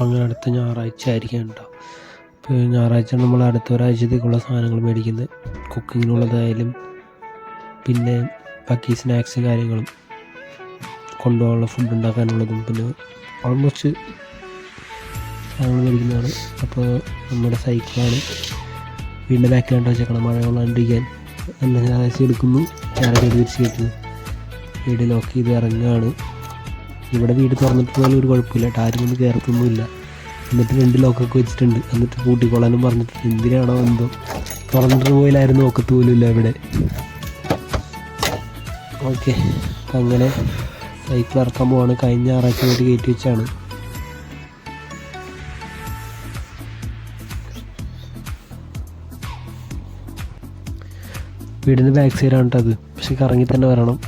അപ്പം അങ്ങനെ അടുത്ത ഞായറാഴ്ച ആയിരിക്കും കേട്ടോ. അപ്പോൾ ഞായറാഴ്ച നമ്മൾ അടുത്ത ഒരാഴ്ചത്തേക്കുള്ള സാധനങ്ങൾ മേടിക്കുന്നത്. കുക്കിങ്ങിനുള്ളതായാലും പിന്നെ ബാക്കി സ്നാക്സ് കാര്യങ്ങളും കൊണ്ടുപോകാനുള്ള ഫുഡ് ഉണ്ടാക്കാനുള്ളതും പിന്നെ ഓൾമോസ്റ്റ് സാധനങ്ങൾ മേടിക്കുന്നതാണ്. അപ്പോൾ നമ്മുടെ സൈക്കിളാണ് വീടിന്റെ ബാക്കിലാണ്ട് വെച്ചേക്കണം. മഴ കൊള്ളാണ്ടിരിക്കാൻ നല്ല ഞായറാഴ്ച എടുക്കുന്നു. ഞായറാഴ്ച തിരിച്ച് കയറ്റുന്നു വീട് ലോക്ക് ചെയ്ത് ഇറങ്ങുകയാണ്. ഇവിടെ വീട് തുറന്നിട്ട് പോലും ഒരു കുഴപ്പമില്ല. ആരും കൊണ്ട് കയറത്തൊന്നുമില്ല എന്നിട്ട് രണ്ട് ലോക്കൊക്കെ വെച്ചിട്ടുണ്ട്. എന്നിട്ട് കൂട്ടിക്കൊള്ളാനും പറഞ്ഞിട്ട് എന്തിനാണോ എന്തോ. തുറന്നിട്ട് പോയില്ലായിരുന്നു നോക്കത്ത് പോലും ഇല്ല ഇവിടെ. ഓക്കെ. അങ്ങനെ സൈക്കിൾ ഇറക്കാൻ പോവാണ്. കഴിഞ്ഞ ഞായറാഴ്ച വേണ്ടി കയറ്റി വെച്ചാണ്. വീടിന്റെ ബാക്ക് സൈഡാണ് കേട്ടോ അത്. പക്ഷെ കറങ്ങി തന്നെ വരണം.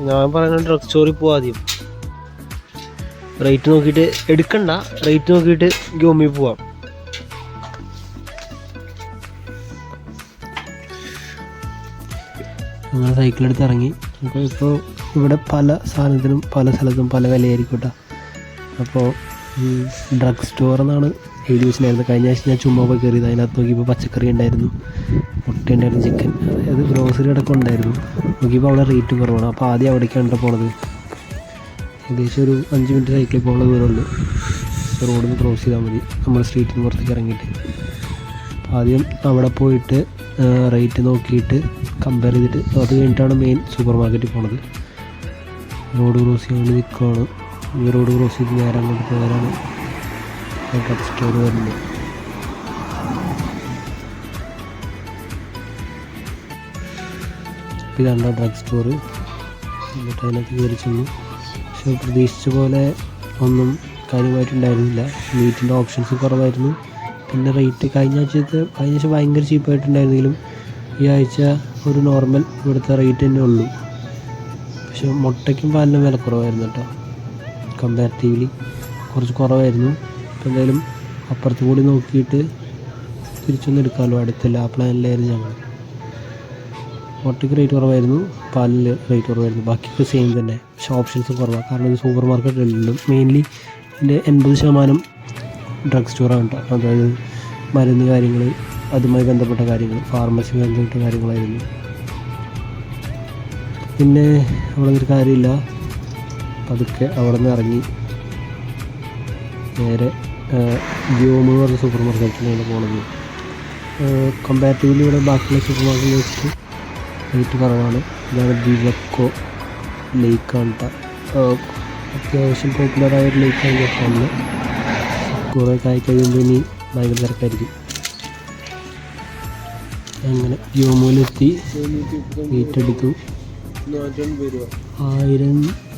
ഞാൻ പറയുന്ന ഡ്രഗ് സ്റ്റോറിൽ പോവാ ആദ്യം. റേറ്റ് നോക്കിയിട്ട് എടുക്കണ്ട. റേറ്റ് നോക്കിയിട്ട് ഗോമി പോവാം. നമ്മൾ സൈക്കിൾ എടുത്ത് ഇറങ്ങി. ഇപ്പോൾ ഇവിടെ പല സാധനത്തിനും പല സ്ഥലത്തും പല വിലയായിരിക്കും കേട്ടോ അപ്പോൾ ഡ്രഗ് സ്റ്റോർ എന്നാണ് എഴുതി വെച്ചിട്ടുണ്ടായിരുന്നത് കഴിഞ്ഞ ആഴ്ച ഞാൻ ചുമ്മാ പോയി കയറിയത് അതിനകത്ത് നോക്കിയപ്പോൾ പച്ചക്കറി ഉണ്ടായിരുന്നു. മുട്ട ഉണ്ടായിരുന്നു ചിക്കൻ അതായത് ഗ്രോസറി അടക്കം ഉണ്ടായിരുന്നു. നോക്കിയപ്പോൾ അവിടെ റേറ്റ് കുറവാണ്. അപ്പോൾ ആദ്യം അവിടേക്കാണ് കേട്ടോ പോണത്. ഏകദേശം ഒരു അഞ്ച് മിനിറ്റ് സൈക്കിളിൽ പോകുന്ന ദൂരമുള്ളൂ റോഡിൽ നിന്ന് ക്രോസ് ചെയ്താൽ മതി. നമ്മുടെ സ്ട്രീറ്റിൽ നിന്ന് പുറത്തേക്ക് ഇറങ്ങിയിട്ട്. ആദ്യം അവിടെ പോയിട്ട് റേറ്റ് നോക്കിയിട്ട് കമ്പയർ ചെയ്തിട്ട് അത് കഴിഞ്ഞിട്ടാണ് മെയിൻ സൂപ്പർ മാർക്കറ്റിൽ പോണത്. റോഡ് ക്രോസ് ചെയ്യാൻ വേണ്ടി നിൽക്കുകയാണ് ഈ റോഡ് ക്രോസ് ചെയ്ത് നേരെ അങ്ങോട്ട് ഡ്രഗ് സ്റ്റോർ വരുന്നത്. ഇതാണ് ഡ്രഗ് സ്റ്റോർ എന്നിട്ട് അതിനകത്ത് കയറി ചെന്നു. പക്ഷെ പ്രതീക്ഷിച്ച പോലെ ഒന്നും കാര്യമായിട്ടുണ്ടായിരുന്നില്ല. മീറ്റിന്റെ ഓപ്ഷൻസ് കുറവായിരുന്നു. പിന്നെ റേറ്റ് കഴിഞ്ഞ ആഴ്ചത്തെ കഴിഞ്ഞ ആഴ്ച ഭയങ്കര ചീപ്പായിട്ടുണ്ടായിരുന്നെങ്കിലും ഈ ആഴ്ച ഒരു നോർമൽ ഇവിടുത്തെ റേറ്റ് തന്നെ ഉള്ളൂ. പക്ഷെ മുട്ടയ്ക്കും പാലിനും വില കുറവായിരുന്നു കേട്ടോ. കമ്പാരിറ്റീവ്ലി കുറച്ച് കുറവായിരുന്നു. ഇപ്പം എന്തായാലും അപ്പുറത്ത് കൂടി നോക്കിയിട്ട് തിരിച്ചൊന്നും എടുക്കാമല്ലോ അടുത്തല്ല ആ പ്ലാനിലായിരുന്നു ഞങ്ങൾ മുട്ടയ്ക്ക് റേറ്റ് കുറവായിരുന്നു. പാലിൽ റേറ്റ് കുറവായിരുന്നു. ബാക്കിയൊക്കെ സെയിം തന്നെ. പക്ഷേ ഓപ്ഷൻസ് കുറവാണ് കാരണം ഇത് സൂപ്പർ മാർക്കറ്റിലും മെയിൻലി ഇതിന്റെ എൺപത് ശതമാനം ഡ്രഗ് സ്റ്റോറാണ് കേട്ടോ അതായത് മരുന്ന് കാര്യങ്ങൾ അതുമായി ബന്ധപ്പെട്ട കാര്യങ്ങൾ ഫാർമസി ബന്ധപ്പെട്ട കാര്യങ്ങളായിരുന്നു. പിന്നെ അവിടെ നിന്നൊരു കാര്യമില്ല. പതുക്കെ അവിടെ നിന്ന് ഇറങ്ങി. നേരെ വ്യോമ് എന്ന് പറഞ്ഞ സൂപ്പർ മാർക്കറ്റിലാണ് പോണത്. കമ്പാരിറ്റീവ്ലി ഇവിടെ ബാക്കിയുള്ള സൂപ്പർ മാർക്കറ്റിൽ വെച്ചിട്ട് റേറ്റ് കുറവാണ് ഇതാണ് ബിവക്കോ ലേക്കാണ് കേട്ടോ അത്യാവശ്യം പോപ്പുലറായ ഒരു ലേക്കാണ് ജപ്പാനിൽ കുറേ കായി കഴിയുമ്പോൾ ഇനി ഭയങ്കര തിരക്കായിരിക്കും. അങ്ങനെ യോമോയിലെത്തി വെയിറ്റ് എടുത്തു. ആയിരം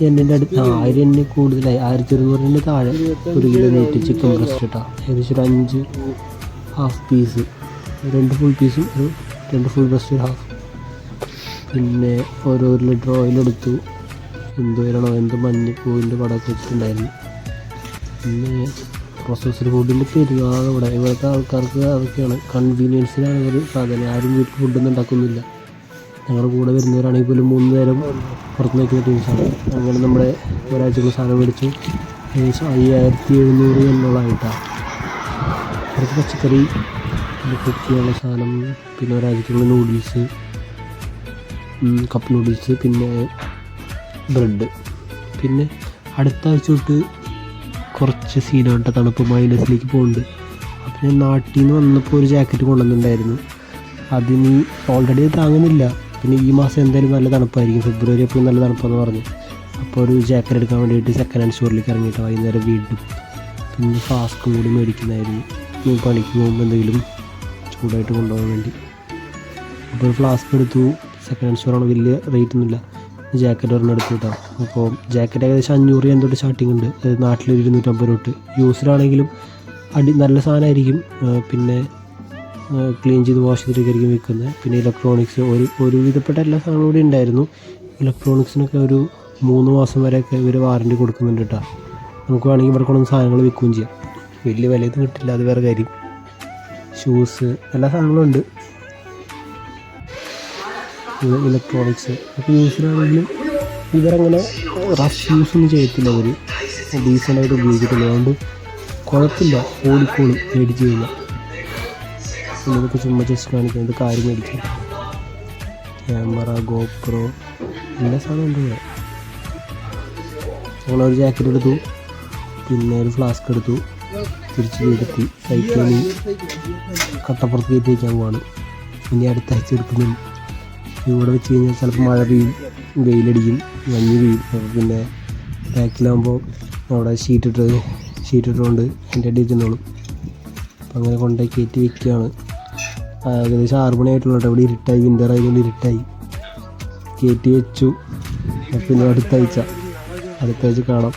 എണ്ണിന്റെ അടുത്ത് ആയിരം എണ്ണ കൂടുതലായി. ആയിരത്തി ഇരുന്നൂറിന്റെ താഴെ ഒരു കിലോ മീറ്റ് ചിക്കൻ ബ്രസ്റ്റ് കേട്ടോ ഏകദേശം ഒരു അഞ്ച് ഹാഫ് പീസ് രണ്ട് ഫുൾ പീസും ഒരു രണ്ട് ഫുൾ ബ്രസ്റ്റ് ഒരു ഹാഫ് പിന്നെ ഓരോ ഒരു ലിറ്റർ ഓയിലെടുത്തു എന്ത് ഇരണോ എന്തോ മഞ്ഞപ്പൂവിന്റെ പടമൊക്കെ വെച്ചിട്ടുണ്ടായിരുന്നു. പിന്നെ പ്രൊസസ്സർ ഫുഡിന്റെ പെരുന്നാൾ ഇവിടെ ഇവിടുത്തെ ആൾക്കാർക്ക് അതൊക്കെയാണ്. കൺവീനിയൻസിലാണ് ഇവർ സാധനം. ആരും വീട്ടിൽ ഫുഡൊന്നും ഉണ്ടാക്കുന്നില്ല. ഞങ്ങളുടെ കൂടെ വരുന്നവരാണെങ്കിൽ പോലും മൂന്ന് നേരം പുറത്ത് നിൽക്കുന്ന ടീംസാണ് അങ്ങനെ നമ്മുടെ ഒരാഴ്ചക്കുള്ള സാധനം മേടിച്ചു. ഏകദേശം അയ്യായിരത്തി എഴുന്നൂറ് എണ്ണോളായിട്ടാണ് കുറച്ച് പച്ചക്കറി കുക്ക് ചെയ്യാനുള്ള സാധനം പിന്നെ ഒരാഴ്ചക്കുള്ള നൂഡിൽസ് കപ്പ് നൂഡിൽസ് പിന്നെ ബ്രെഡ് പിന്നെ അടുത്ത ആഴ്ച തൊട്ട് കുറച്ച് സീനാട്ട തണുപ്പ് മൈനസിലേക്ക് പോകുന്നുണ്ട് അപ്പം ഞാൻ നാട്ടിൽ നിന്ന് വന്നപ്പോൾ ഒരു ജാക്കറ്റ് കൊണ്ടുവന്നിട്ടുണ്ടായിരുന്നു. അതിന് ഓൾറെഡി താങ്ങുന്നില്ല. പിന്നെ ഈ മാസം എന്തായാലും നല്ല തണുപ്പായിരിക്കും. ഫെബ്രുവരി എപ്പോഴും നല്ല തണുപ്പെന്ന് പറഞ്ഞു. അപ്പോൾ ഒരു ജാക്കറ്റ് എടുക്കാൻ വേണ്ടിയിട്ട് സെക്കൻഡ് ഹാൻഡ് സ്റ്റോറിലേക്ക് ഇറങ്ങിയിട്ട് വൈകുന്നേരം വീണ്ടും പിന്നെ ഫ്ലാസ്കും കൂടി മേടിക്കുന്നതായിരുന്നു. പണിക്ക് പോകുമ്പോൾ എന്തെങ്കിലും ചൂടായിട്ട് കൊണ്ടുപോകാൻ വേണ്ടി. അപ്പോൾ ഒരു ഫ്ലാസ്ക് എടുത്തു. സെക്കൻഡ് ഹാൻഡ് സ്റ്റോറാണ് വലിയ റേറ്റ് ഒന്നുമില്ല ജാക്കറ്റ് ഒരെണ്ണം എടുത്തു കേട്ടോ. അപ്പോൾ ജാക്കറ്റ് ഏകദേശം അഞ്ഞൂറ് രൂപ തൊട്ട് സ്റ്റാർട്ടിംഗ് ഉണ്ട് നാട്ടിൽ ഇരുന്നൂറ്റമ്പത് തൊട്ട്. യൂസിലാണെങ്കിലും അടി നല്ല സാധനമായിരിക്കും. പിന്നെ ക്ലീൻ ചെയ്ത് വാഷ് ചെയ്തിട്ടായിരിക്കും വിൽക്കുന്നത് പിന്നെ ഇലക്ട്രോണിക്സ് ഒരു ഒരുവിധപ്പെട്ട എല്ലാ സാധനവും കൂടി ഉണ്ടായിരുന്നു. ഇലക്ട്രോണിക്സിനൊക്കെ ഒരു മൂന്ന് മാസം വരെയൊക്കെ ഇവർ വാറന്റി കൊടുക്കുന്നുണ്ട് കേട്ടോ. നമുക്ക് വേണമെങ്കിൽ ഇവിടെ കൊണ്ടുവന്ന് സാധനങ്ങൾ വിൽക്കുകയും ചെയ്യാം. വലിയ വിലയൊന്നും കിട്ടില്ല അത് വേറെ കാര്യം. ഷൂസ് എല്ലാ സാധനങ്ങളും ഉണ്ട്. ഇലക്ട്രോണിക്സ് അപ്പോൾ യൂസിനാണെങ്കിലും ഇവരങ്ങനെ റഫ് യൂസ് ഒന്നും ചെയ്യത്തില്ല അവർ ഡീസന്റായിട്ട് ഉപയോഗിക്കത്തില്ല. അതുകൊണ്ട് കുഴപ്പമില്ല. ഓടിക്കോളും മേടിച്ച് കഴിഞ്ഞാൽ. ഇതൊക്കെ ചുമ്മാ ജസ്റ്റ് കാണിക്കുന്നത് കാര്യം മേടിക്കാം ക്യാമറ ഗോപ്രോ എല്ലാ സാധനം ഉണ്ട് ഇവിടെ. ഞങ്ങൾ ഒരു ജാക്കറ്റ് എടുത്തു. പിന്നെ ഒരു ഫ്ലാസ്ക് എടുത്തു. തിരിച്ച് വീടെത്തി. സൈക്കിളിൽ കട്ടപ്പുറത്ത് കയറ്റി വയ്ക്കാൻ പോവാണ്. ഇനി അടുത്ത ആഴ്ച ഇവിടെ വെച്ച് കഴിഞ്ഞാൽ ചിലപ്പോൾ മഴ പെയ്യും വെയിലടിക്കും മഞ്ഞ് പെയ്യും. അപ്പോൾ പിന്നെ ബാക്കിലാകുമ്പോൾ അവിടെ ഷീറ്റിട്ട് ഷീറ്റിട്ടുകൊണ്ട് ഷീറ്റ് എന്റെ അടി ഇരുന്നോളും അപ്പോൾ അങ്ങനെ കൊണ്ടുപോയി കയറ്റി വെക്കുകയാണ്. ഏകദേശം ആറ് മണിയായിട്ടുള്ള അവിടെ ഇരുട്ടായി വിന്റർ ആയതുകൊണ്ട് ഇരുട്ടായി. കയറ്റി വെച്ചു. പിന്നെ അടുത്തയച്ച അടുത്തയച്ച് കാണാം.